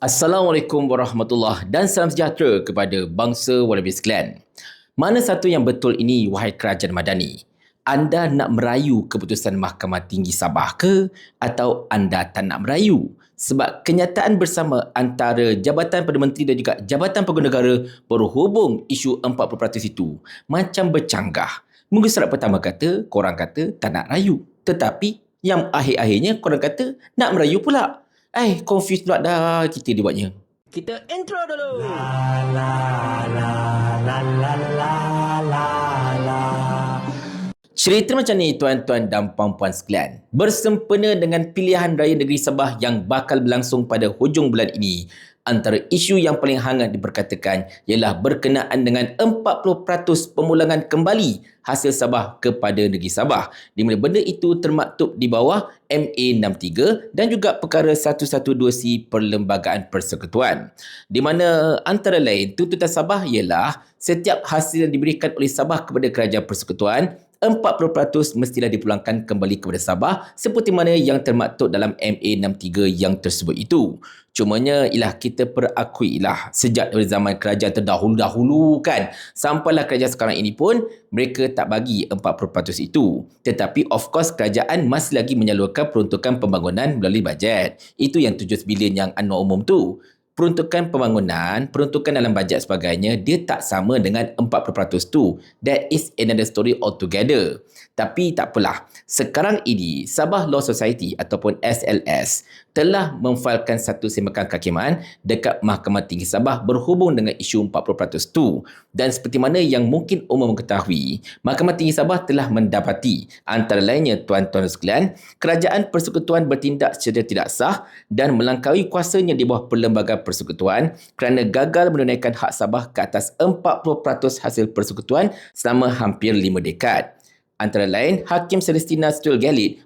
Assalamualaikum warahmatullahi dan salam sejahtera kepada bangsa Wallabies Clan. Mana satu yang betul ini wahai kerajaan madani? Anda nak merayu keputusan Mahkamah Tinggi Sabah ke atau anda tak nak merayu? Sebab kenyataan bersama antara Jabatan Perdana Menteri dan juga Jabatan Peguam Negara berhubung isu 40% itu macam bercanggah. Minggu surat pertama kata, korang kata tak nak rayu. Tetapi yang akhir-akhirnya korang kata nak merayu pula. Eh, confused pula dah kita dibuatnya. Kita intro dulu. Cerita macam ni tuan-tuan dan puan-puan sekalian. Bersempena dengan pilihan raya negeri Sabah yang bakal berlangsung pada hujung bulan ini, antara isu yang paling hangat diperkatakan ialah berkenaan dengan 40% pemulangan kembali hasil Sabah kepada negeri Sabah. Di mana benda itu termaktub di bawah MA63 dan juga perkara 112C Perlembagaan Persekutuan. Di mana antara lain tuntutan Sabah ialah setiap hasil yang diberikan oleh Sabah kepada kerajaan persekutuan 40% mestilah dipulangkan kembali kepada Sabah seperti mana yang termaktub dalam MA63 yang tersebut itu. Cumanya ialah kita perakui lah sejak dari zaman kerajaan terdahulu-dahulu kan sampailah kerajaan sekarang ini pun mereka tak bagi 40% itu. Tetapi of course kerajaan masih lagi menyalurkan peruntukan pembangunan melalui bajet. Itu yang 7 bilion yang anual umum tu peruntukan pembangunan, peruntukan dalam bajet sebagainya, dia tak sama dengan 40% tu. That is another story altogether. Tapi tak apalah. Sekarang ini, Sabah Law Society ataupun SLS telah memfailkan satu semakan kehakiman dekat Mahkamah Tinggi Sabah berhubung dengan isu 40% tu. Dan seperti mana yang mungkin umum mengetahui, Mahkamah Tinggi Sabah telah mendapati antara lainnya tuan-tuan sekalian, kerajaan persekutuan bertindak secara tidak sah dan melangkaui kuasanya di bawah perlembagaan persekutuan kerana gagal menunaikan hak Sabah ke atas 40% hasil persekutuan selama hampir 5 dekad. Antara lain, Hakim Celestina Stul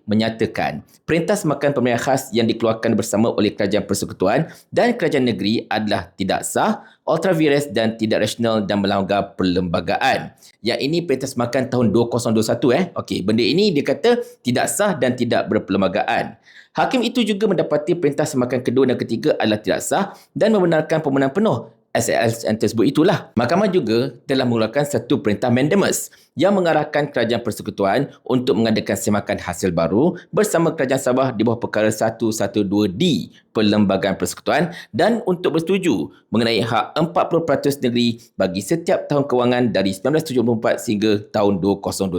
menyatakan perintah semakan pemilihan khas yang dikeluarkan bersama oleh Kerajaan Persekutuan dan Kerajaan Negeri adalah tidak sah, ultra virus dan tidak rasional dan melanggar perlembagaan. Yang ini perintah semakan tahun 2021 eh. Okey, benda ini dia kata tidak sah dan tidak berperlembagaan. Hakim itu juga mendapati perintah semakan kedua dan ketiga adalah tidak sah dan membenarkan pemenang penuh SLS yang tersebut itulah. Mahkamah juga telah mengeluarkan satu perintah mandamus yang mengarahkan kerajaan persekutuan untuk mengadakan semakan hasil baru bersama kerajaan Sabah di bawah perkara 112D Perlembagaan Persekutuan dan untuk bersetuju mengenai hak 40% negeri bagi setiap tahun kewangan dari 1974 sehingga tahun 2021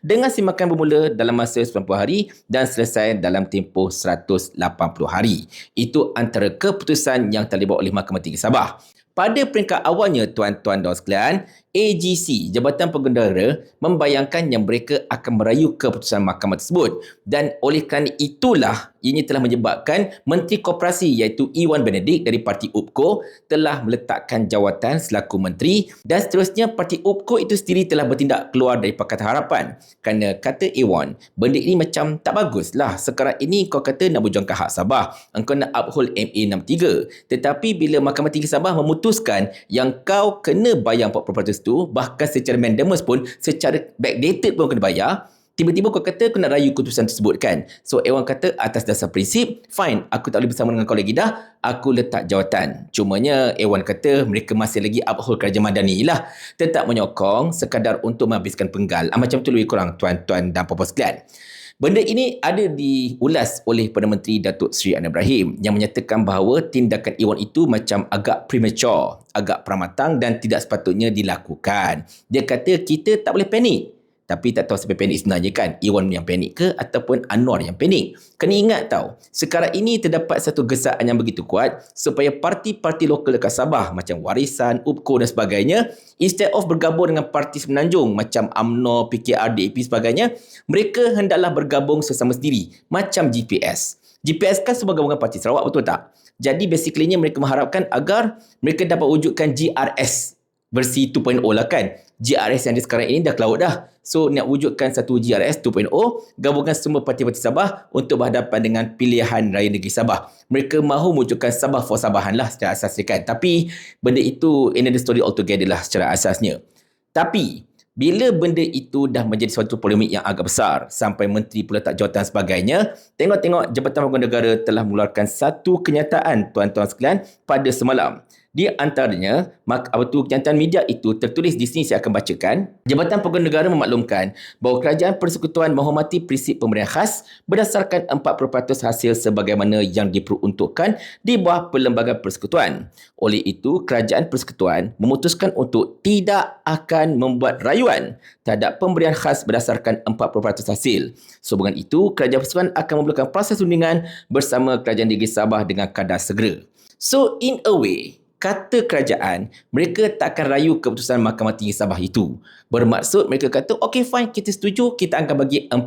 dengan semakan bermula dalam masa 90 hari dan selesai dalam tempoh 180 hari. Itu antara keputusan yang terlibat oleh Mahkamah Tinggi Sabah. Pada peringkat awalnya tuan-tuan dan sekalian, AGC, Jabatan Pengendara, membayangkan yang mereka akan merayu keputusan mahkamah tersebut. Dan oleh kerana itulah, ini telah menyebabkan Menteri Koperasi iaitu Iwan Benedict dari Parti UPKO telah meletakkan jawatan selaku menteri dan seterusnya Parti UPKO itu sendiri telah bertindak keluar dari Pakatan Harapan. Kerana kata Iwan, benda ini macam tak bagus lah. Sekarang ini kau kata nak berjuangkan hak Sabah. Engkau nak uphold MA63. Tetapi bila Mahkamah Tinggi Sabah memutuskan yang kau kena bayar 40% tu bahkan secara mandamus pun secara backdated pun kena bayar. Tiba-tiba kau kata kau nak rayu keputusan tersebut kan? So Ewan kata atas dasar prinsip fine aku tak boleh bersama dengan kau lagi dah aku letak jawatan. Cumanya Ewan kata mereka masih lagi uphold kerajaan madani lah. Tetap menyokong sekadar untuk menghabiskan penggal. Ah, macam tu lebih kurang tuan-tuan dan puan-puan sekalian Benda ini ada diulas oleh Perdana Menteri Datuk Seri Anwar Ibrahim yang menyatakan bahawa tindakan Iwan itu macam agak premature, agak pramatang dan tidak sepatutnya dilakukan. Dia kata kita tak boleh panik. Tapi tak tahu siapa panik sebenarnya kan? Iwan yang panik ke ataupun Anwar yang panik? Kena ingat tau, sekarang ini terdapat satu gesaan yang begitu kuat supaya parti-parti lokal dekat Sabah macam Warisan, UPKO dan sebagainya instead of bergabung dengan parti semenanjung macam UMNO, PKR, DAP sebagainya, mereka hendaklah bergabung sesama sendiri macam GPS. GPS kan sebagai gabungan parti Sarawak betul tak? Jadi basically mereka mengharapkan agar mereka dapat wujudkan GRS versi 2.0 lah kan. GRS yang ada sekarang ini dah cloud dah. So nak wujudkan satu GRS 2.0, gabungan semua parti-parti Sabah untuk berhadapan dengan pilihan raya negeri Sabah. Mereka mahu wujudkan Sabah for Sabahan lah secara asasnya kan. Tapi benda itu another story altogether lah secara asasnya. Tapi bila benda itu dah menjadi suatu polemik yang agak besar sampai menteri pula tak jawatan sebagainya, tengok-tengok Jabatan Pembangunan Negara telah mengeluarkan satu kenyataan tuan-tuan sekalian pada semalam. Di antaranya, mak apa tu kenyataan media itu tertulis di sini saya akan bacakan. Jabatan Pegawai Negara memaklumkan bahawa Kerajaan Persekutuan menghormati prinsip pemberian khas berdasarkan 40% hasil sebagaimana yang diperuntukkan di bawah Perlembagaan Persekutuan. Oleh itu, Kerajaan Persekutuan memutuskan untuk tidak akan membuat rayuan terhadap pemberian khas berdasarkan 40% hasil. Sehubungan itu, Kerajaan Persekutuan akan memulakan proses undingan bersama Kerajaan Negeri Sabah dengan kadar segera. So, in a way, kata kerajaan, mereka tak akan rayu keputusan Mahkamah Tinggi Sabah itu. Bermaksud mereka kata, okay fine, kita setuju, kita akan bagi 40%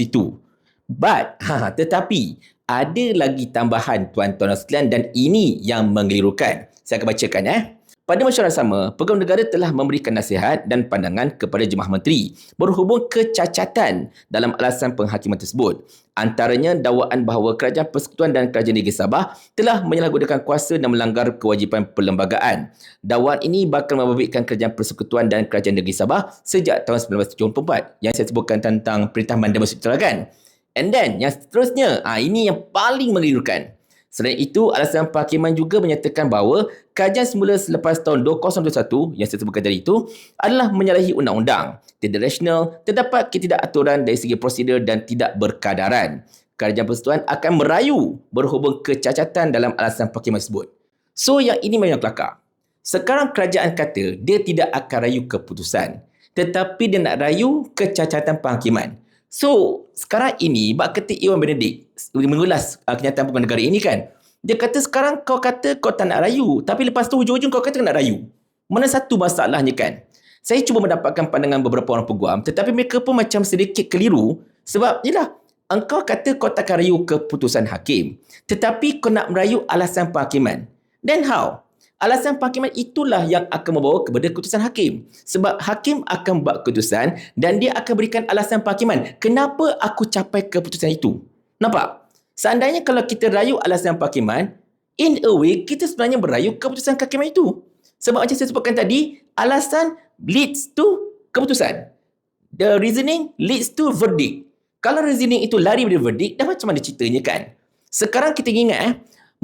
itu. But, ha, tetapi, ada lagi tambahan tuan-tuan sekalian dan ini yang mengelirukan. Saya akan bacakan eh. Pada masyarakat sama, Pegawai Negara telah memberikan nasihat dan pandangan kepada Jemaah Menteri berhubung kecacatan dalam alasan penghakiman tersebut. Antaranya dakwaan bahawa Kerajaan Persekutuan dan Kerajaan Negeri Sabah telah menyalahgunakan kuasa dan melanggar kewajipan perlembagaan. Dakwaan ini bakal membabitkan Kerajaan Persekutuan dan Kerajaan Negeri Sabah sejak tahun 1974 yang saya sebutkan tentang Perintah Mandam Kan? And then, yang seterusnya, ah ini yang paling mengelirukan. Selain itu, alasan penghakiman juga menyatakan bahawa kajian semula selepas tahun 2021 yang saya sebutkan tadi itu adalah menyalahi undang-undang. Tidak rasional, terdapat ketidakaturan dari segi prosedur dan tidak berkadaran. Kerajaan Persekutuan akan merayu berhubung kecacatan dalam alasan penghakiman tersebut. So, yang ini memang kelakar. Sekarang kerajaan kata dia tidak akan rayu keputusan. Tetapi dia nak rayu kecacatan penghakiman. So, sekarang ini, Bak Ketik Iwan Benedict mengulas uh, kenyataan pembangunan negara ini kan. Dia kata sekarang kau kata kau tak nak rayu. Tapi lepas tu hujung-hujung kau kata nak rayu. Mana satu masalahnya kan? Saya cuba mendapatkan pandangan beberapa orang peguam. Tetapi mereka pun macam sedikit keliru. Sebab, yelah, engkau kata kau tak akan rayu keputusan hakim. Tetapi kau nak merayu alasan penghakiman. Then how? Alasan penghakiman itulah yang akan membawa kepada keputusan hakim. Sebab hakim akan buat keputusan dan dia akan berikan alasan penghakiman. Kenapa aku capai keputusan itu? Nampak? Seandainya kalau kita rayu alasan penghakiman, in a way, kita sebenarnya berayu keputusan kehakiman itu. Sebab macam saya sebutkan tadi, alasan leads to keputusan. The reasoning leads to verdict. Kalau reasoning itu lari dari verdict, dah macam mana ceritanya kan? Sekarang kita ingat eh,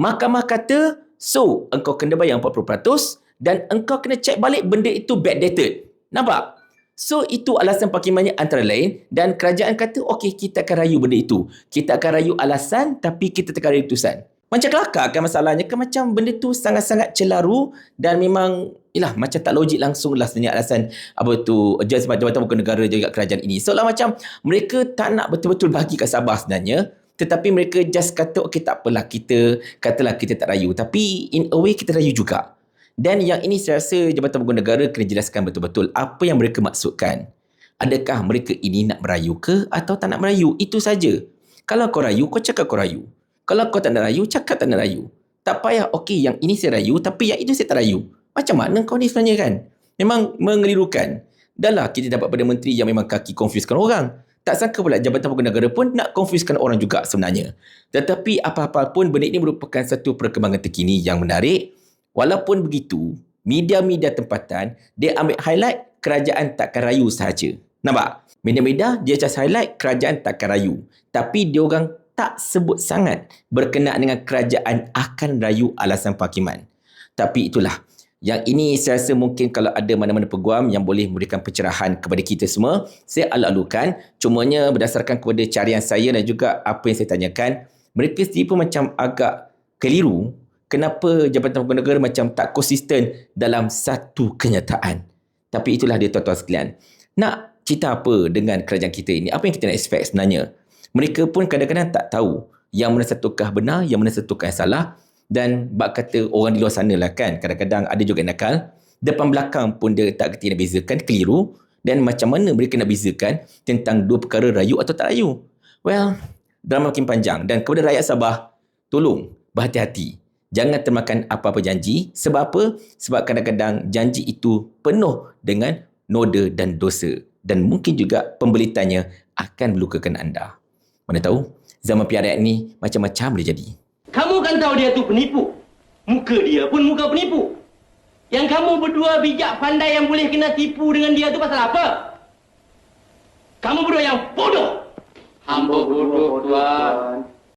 mahkamah kata So, engkau kena bayar 40% dan engkau kena cek balik benda itu backdated. Nampak? So, itu alasan penghakimannya antara lain dan kerajaan kata, okey, kita akan rayu benda itu. Kita akan rayu alasan tapi kita tekan rayu keputusan. Macam kelakar kan masalahnya kan macam benda tu sangat-sangat celaru dan memang ialah macam tak logik langsung lah sebenarnya alasan apa tu jawatan jabatan bukan negara juga kerajaan ini. So lah macam mereka tak nak betul-betul bagi kat Sabah sebenarnya tetapi mereka just kata okey tak apalah kita katalah kita tak rayu. Tapi in a way kita rayu juga. Dan yang ini saya rasa Jabatan Pembangunan Negara kena jelaskan betul-betul apa yang mereka maksudkan. Adakah mereka ini nak merayu ke atau tak nak merayu? Itu saja. Kalau kau rayu kau cakap kau rayu. Kalau kau tak nak rayu cakap tak nak rayu. Tak payah okey yang ini saya rayu tapi yang itu saya tak rayu. Macam mana kau ni sebenarnya kan? Memang mengelirukan. Dah lah kita dapat pada menteri yang memang kaki confusekan orang tak sangka pula Jabatan Pegawai Negara pun nak confusekan orang juga sebenarnya. Tetapi apa-apa pun benda ini merupakan satu perkembangan terkini yang menarik. Walaupun begitu, media-media tempatan dia ambil highlight kerajaan takkan rayu sahaja. Nampak? Media-media dia just highlight kerajaan takkan rayu. Tapi dia orang tak sebut sangat berkenaan dengan kerajaan akan rayu alasan penghakiman. Tapi itulah yang ini saya rasa mungkin kalau ada mana-mana peguam yang boleh memberikan pencerahan kepada kita semua, saya alu-alukan. Cumanya berdasarkan kepada carian saya dan juga apa yang saya tanyakan, mereka sendiri pun macam agak keliru kenapa Jabatan Pegawai Negara macam tak konsisten dalam satu kenyataan. Tapi itulah dia tuan-tuan sekalian. Nak cerita apa dengan kerajaan kita ini? Apa yang kita nak expect sebenarnya? Mereka pun kadang-kadang tak tahu yang mana satukah benar, yang mana satukah yang salah dan bak kata orang di luar sana lah kan kadang-kadang ada juga nakal. Depan belakang pun dia tak kerti nak bezakan keliru. Dan macam mana mereka nak bezakan tentang dua perkara rayu atau tak rayu? Well drama makin panjang. Dan kepada rakyat Sabah tolong berhati-hati. Jangan termakan apa-apa janji. Sebab apa? Sebab kadang-kadang janji itu penuh dengan noda dan dosa. Dan mungkin juga pembelitannya akan melukakan anda. Mana tahu? Zaman piara ini macam-macam boleh jadi kamu kan tahu dia tu penipu. Muka dia pun muka penipu. Yang kamu berdua bijak pandai yang boleh kena tipu dengan dia tu pasal apa? Kamu berdua yang bodoh. Hamba bodoh tuan.